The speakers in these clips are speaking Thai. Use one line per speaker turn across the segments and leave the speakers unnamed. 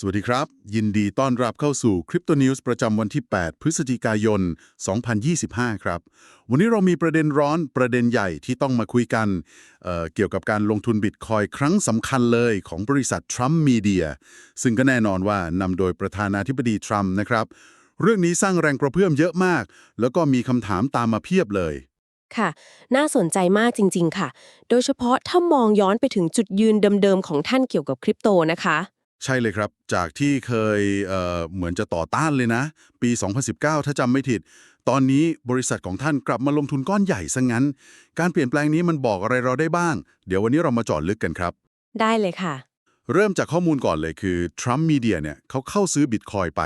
สวัสดีครับ ยินดีต้อนรับเข้าสู่คริปโตนิวส์ประจำวันที่ 8 พฤศจิกายน 2025 ครับ วันนี้เรามีประเด็นร้อนประเด็นใหญ่ที่ต้องมาคุยกันเเกี่ยวกับการลงทุนบิตคอยครั้งสำคัญเลยของบริษัททรัมป์มีเดียซึ่งก็แน่นอนว่านำโดยประธานาธิบดีทรัมป์นะครับ เรื่องนี้สร้างแรงกระเพื่อมเยอะมาก แล้วก็มีคำถามตามมาเพียบเลย
ค่ะ น่าสนใจมากจริง ๆ ค่ะ โดยเฉพาะถ้ามองย้อนไปถึงจุดยืนเดิมๆของท่านเกี่ยวกับคริปโตนะคะ
ใช่เลยครับ จากที่เคยเอ่อเหมือนจะต่อต้านเลยนะ ปี 2019 ถ้าจำไม่ผิด ตอนนี้บริษัทของท่านกลับมาลงทุนก้อนใหญ่ซะงั้น การเปลี่ยนแปลงนี้มันบอกอะไรเราได้บ้าง เดี๋ยววันนี้เรามาเจอดลึกกันครับ
ได้เลยค่ะ
เริ่มจากข้อมูลก่อนเลยคือ Trump Media เนี่ยเขาเข้าซื้อบิตคอยไป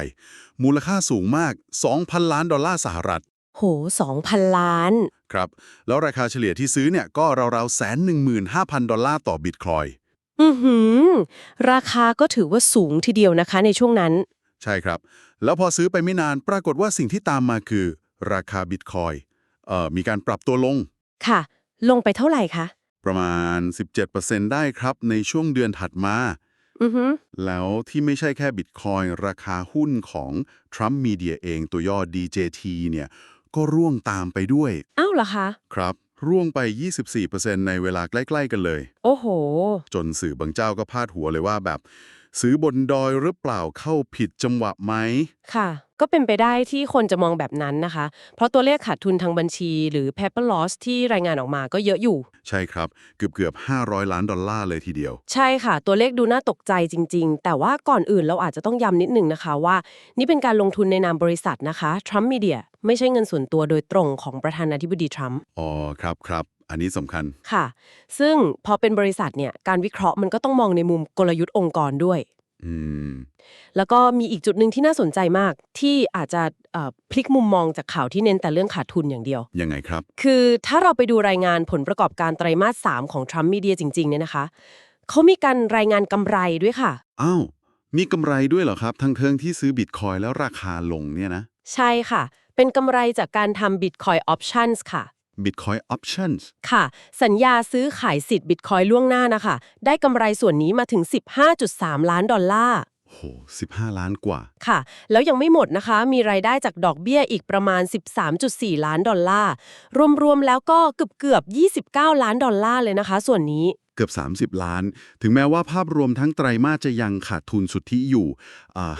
มูลค่าสูงมาก 2,000 ล้านดอลลาร์สหรัฐ
โห2,000 ล้าน
ครับ แล้วราคาเฉลี่ยที่ซื้อเนี่ยก็ราวๆแสนหนึ่งหมื่นห้าพันดอลลาร์ต่อบิตคอย
อือหือ ราคาก็ถือว่าสูงทีเดียวนะคะในช่วงนั้น
ใช่ครับ แล้วพอซื้อไปไม่นานปรากฏว่าสิ่งที่ตามมาคือ ราคาบิตคอยเอ่อมีการปรับตัวลง
ค่ะ ลงไปเท่าไหร่คะ
ประมาณ 17%ได้ครับในช่วงเดือนถัดมา
อือหือ
แล้วที่ไม่ใช่แค่บิตคอยราคาหุ้นของ Trump Media เองตัวย่อ DJT เนี่ย ก็ร่วงตามไปด้วย
อ้าวเหรอคะ
ครับ ร่วงไป 24%ในเวลาใกล้ ๆ กันเลย
โอ้โห
จนสื่อบางเจ้าก็พาดหัวเลยว่าแบบ ซื้อบนดอยหรือเปล่าเข้าผิดจังหวะไหม
ค่ะ ก็เป็นไปได้ที่คนจะมองแบบนั้นนะคะ เพราะตัวเลขขาดทุนทางบัญชีหรือ paper loss ที่รายงานออกมาก็เยอะอยู่
ใช่ครับ เกือบเกือบๆ500 ล้านดอลลาร์เลยทีเดียว
ใช่ค่ะ ตัวเลขดูน่าตกใจจริง ๆ แต่ว่าก่อนอื่นเราอาจจะต้องย้ำนิดนึงนะคะว่า นี่เป็นการลงทุนในนามบริษัทนะคะ Trump Media ไม่ใช่เงินส่วนตัวโดยตรงของประธานาธิบดีทรัมป์
อ๋อครับครับ อันนี้สำคัญ
ค่ะ ซึ่งพอเป็นบริษัทเนี่ยการวิเคราะห์มันก็ต้องมองในมุมกลยุทธ์องค์กรด้วย
อืม
แล้วก็มีอีกจุดหนึ่งที่น่าสนใจมากที่อาจจะเอ่อพลิกมุมมองจากข่าวที่เน้นแต่เรื่องขาดทุนอย่างเดียว
ยังไงครับ
คือถ้าเราไปดูรายงานผลประกอบการไตรมาส 3 ของ Trump Media จริงๆเนี่ยนะคะเขามีการรายงานกำไรด้วยค่ะ
อ้าวมีกำไรด้วยเหรอครับ ทั้งเทิงที่ซื้อบิตคอยแล้วราคาลงเนี่ยนะ
ใช่ค่ะ เป็นกำไรจากการทำ Bitcoin Options ค่ะ
Bitcoin Options
ค่ะ สัญญาซื้อขายสิทธิ์ Bitcoin ล่วงหน้านะคะ ได้กำไรส่วนนี้มาถึง 15.3 ล้านดอลลาร์
โห15 ล้านกว่า
ค่ะ แล้วยังไม่หมดนะคะ มีรายได้จากดอกเบี้ยอีกประมาณ 13.4 ล้านดอลลาร์ รวมๆ แล้วก็เกือบเกือบๆ29 ล้านดอลลาร์เลยนะคะ ส่วนนี้
เกือบ 30 ล้าน ถึงแม้ว่าภาพรวมทั้งไตรมาสจะยังขาดทุนสุทธิอยู่อ่า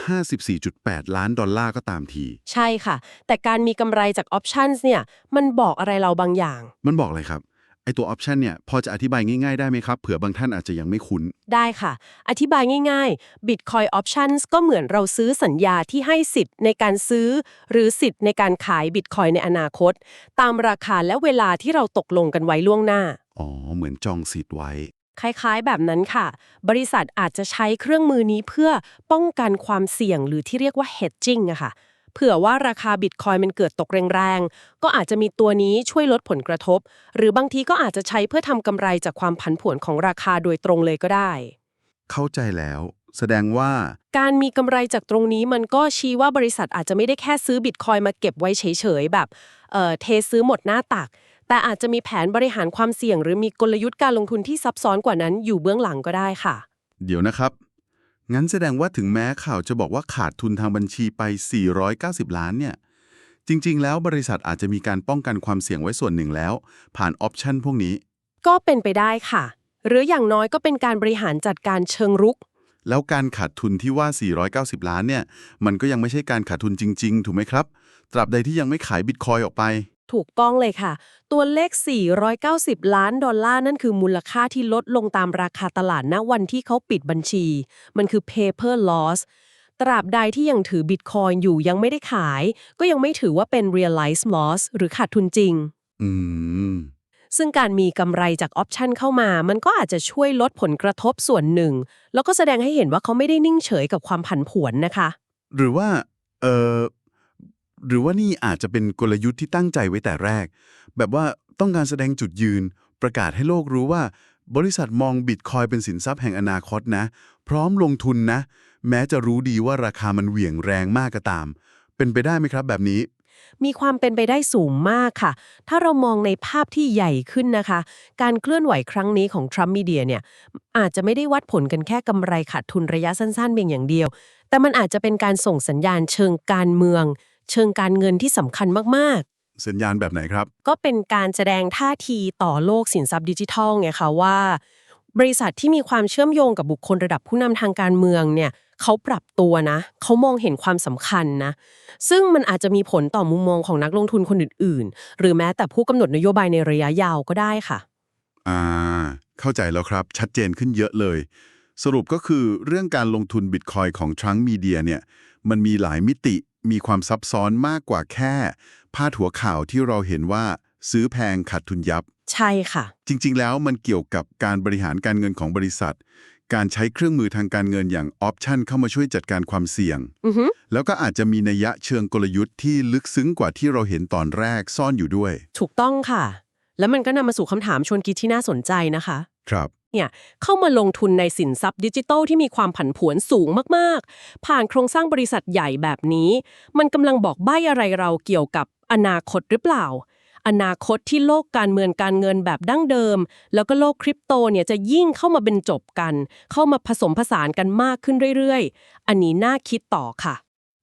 54.8 ล้านดอลลาร์ก็ตามที
ใช่ค่ะ แต่การมีกำไรจาก Options เนี่ยมันบอกอะไรเราบางอย่าง
มันบอกเลยครับไอตัว option เนี่ยพอจะอธิบายง่าย ๆ ได้ไหมครับเผื่อบางท่านอาจจะยังไม่คุ้น
ได้ค่ะ อธิบายง่าย ๆ Bitcoin Options ก็เหมือนเราซื้อสัญญาที่ให้สิทธิ์ในการซื้อ หรือสิทธิ์ในการขาย Bitcoin ในอนาคต ตามราคาและเวลาที่เราตกลงกันไว้ล่วงหน้า
อ๋อ เหมือนจองสิทธิ์ไว้
คล้ายๆ แบบนั้นค่ะ บริษัทอาจจะใช้เครื่องมือนี้เพื่อป้องกันความเสี่ยงหรือที่เรียกว่า hedging อะค่ะ เผื่อว่าราคาบิตคอยมันเกิดตกแรงๆ ก็อาจจะมีตัวนี้ช่วยลดผลกระทบ หรือบางทีก็อาจจะใช้เพื่อทำกำไรจากความผันผวนของราคาโดยตรงเลยก็ได้
เข้าใจแล้ว แสดงว่า
การมีกำไรจากตรงนี้มันก็ชี้ว่าบริษัทอาจจะไม่ได้แค่ซื้อบิตคอยมาเก็บไว้เฉยๆ แบบเอ่อเทซื้อหมดหน้าตัก แต่อาจจะมีแผนบริหารความเสี่ยง หรือมีกลยุทธ์การลงทุนที่ซับซ้อนกว่านั้นอยู่เบื้องหลังก็ได้ค่ะ
เดี๋ยวนะครับ งั้นแสดงว่าถึงแม้ข่าวจะบอกว่าขาดทุนทางบัญชีไป 490 ล้านเนี่ย จริง ๆ แล้วบริษัทอาจจะมีการป้องกันความเสี่ยงไว้ส่วนหนึ่งแล้ว ผ่านออปชันพวกนี้
ก็เป็นไปได้ค่ะ หรืออย่างน้อยก็เป็นการบริหารจัดการเชิงรุก
แล้วการขาดทุนที่ว่า 490 ล้านเนี่ย มันก็ยังไม่ใช่การขาดทุนจริง ๆ ถูกไหมครับ ตราบใดที่ยังไม่ขายบิตคอยออกไป
ถูกต้องเลยค่ะ ตัวเลข 490 ล้านดอลลาร์นั่นคือมูลค่าที่ลดลงตามราคาตลาดณวันที่เขาปิดบัญชี มันคือ paper loss ตราบใดที่ยังถือบิตคอยอยู่ยังไม่ได้ขาย ก็ยังไม่ถือว่าเป็น realized loss หรือขาดทุนจริง
อืม
ซึ่งการมีกำไรจากออปชันเข้ามา มันก็อาจจะช่วยลดผลกระทบส่วนหนึ่ง แล้วก็แสดงให้เห็นว่าเขาไม่ได้นิ่งเฉยกับความผันผวนนะคะ
หรือว่า เออ หรือว่านี่อาจจะเป็นกลยุทธ์ที่ตั้งใจไว้แต่แรก แบบว่าต้องการแสดงจุดยืน ประกาศให้โลกรู้ว่า บริษัทมองบิตคอยเป็นสินทรัพย์แห่งอนาคตนะ พร้อมลงทุนนะ แม้จะรู้ดีว่าราคามันเหวี่ยงแรงมากก็ตาม เป็นไปได้ไหมครับแบบนี้
มีความเป็นไปได้สูงมากค่ะ ถ้าเรามองในภาพที่ใหญ่ขึ้นนะคะ การเคลื่อนไหวครั้งนี้ของ Trump Media เนี่ยอาจจะไม่ได้วัดผลกันแค่กำไรขาดทุนระยะสั้นๆเพียงอย่างเดียว แต่มันอาจจะเป็นการส่งสัญญาณเชิงการเมือง เชิงการเงินที่สำคัญมากๆ
สัญญาณแบบไหนครับ
ก็เป็นการแสดงท่าทีต่อโลกสินทรัพย์ดิจิทัลไงคะว่า บริษัทที่มีความเชื่อมโยงกับบุคคลระดับผู้นำทางการเมืองเนี่ยเขาปรับตัวนะ เขามองเห็นความสำคัญนะ ซึ่งมันอาจจะมีผลต่อมุมมองของนักลงทุนคนอื่นๆ หรือแม้แต่ผู้กำหนดนโยบายในระยะยาวก็ได้ค่ะ
อ่า เข้าใจแล้วครับ ชัดเจนขึ้นเยอะเลย สรุปก็คือเรื่องการลงทุนบิตคอยของทรังมีเดียเนี่ย มันมีหลายมิติ มีความซับซ้อนมากกว่าแค่พาดหัวข่าวที่เราเห็นว่าซื้อแพงขาดทุนยับ
ใช่ค่ะ
จริง ๆ แล้วมันเกี่ยวกับการบริหารการเงินของบริษัท การใช้เครื่องมือทางการเงินอย่างออปชันเข้ามาช่วยจัดการความเสี่ยง
อือฮึ
แล้วก็อาจจะมีนัยยะเชิงกลยุทธ์ที่ลึกซึ้งกว่าที่เราเห็นตอนแรกซ่อนอยู่ด้วย
ถูกต้องค่ะ แล้วมันก็นำมาสู่คำถามชวนคิดที่น่าสนใจนะคะ
ครับ
เนี่ยเข้ามาลงทุนในสินทรัพย์ดิจิทัลที่มีความผันผวนสูงมากๆ ผ่านโครงสร้างบริษัทใหญ่แบบนี้ มันกำลังบอกใบ้อะไรเราเกี่ยวกับอนาคตหรือเปล่า อนาคตที่โลกการเมืองการเงินแบบดั้งเดิม แล้วก็โลกคริปโตเนี่ยจะยิ่งเข้ามาเป็นจบกัน เข้ามาผสมผสานกันมากขึ้นเรื่อยๆ อันนี้น่าคิดต่อค่ะ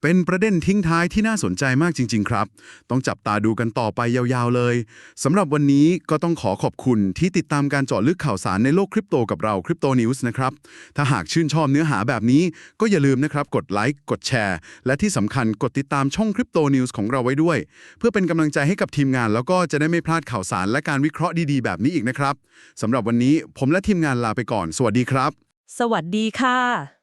เป็นประเด็นทิ้งท้ายที่น่าสนใจมากจริง ๆ ครับ ต้องจับตาดูกันต่อไปยาวๆ เลย สำหรับวันนี้ก็ต้องขอขอบคุณที่ติดตามการเจาะลึกข่าวสารในโลกคริปโตกับเราคริปโตนิวส์นะครับ ถ้าหากชื่นชอบเนื้อหาแบบนี้ ก็อย่าลืมนะครับ กดไลค์ กดแชร์ และที่สำคัญกดติดตามช่องคริปโตนิวส์ของเราไว้ด้วย เพื่อเป็นกำลังใจให้กับทีมงาน แล้วก็จะได้ไม่พลาดข่าวสารและการวิเคราะห์ดีๆ แบบนี้อีกนะครับสำหรับวันนี้ผมและทีมงานลาไปก่อน สวัสดีครับ
สวัสดีค่ะ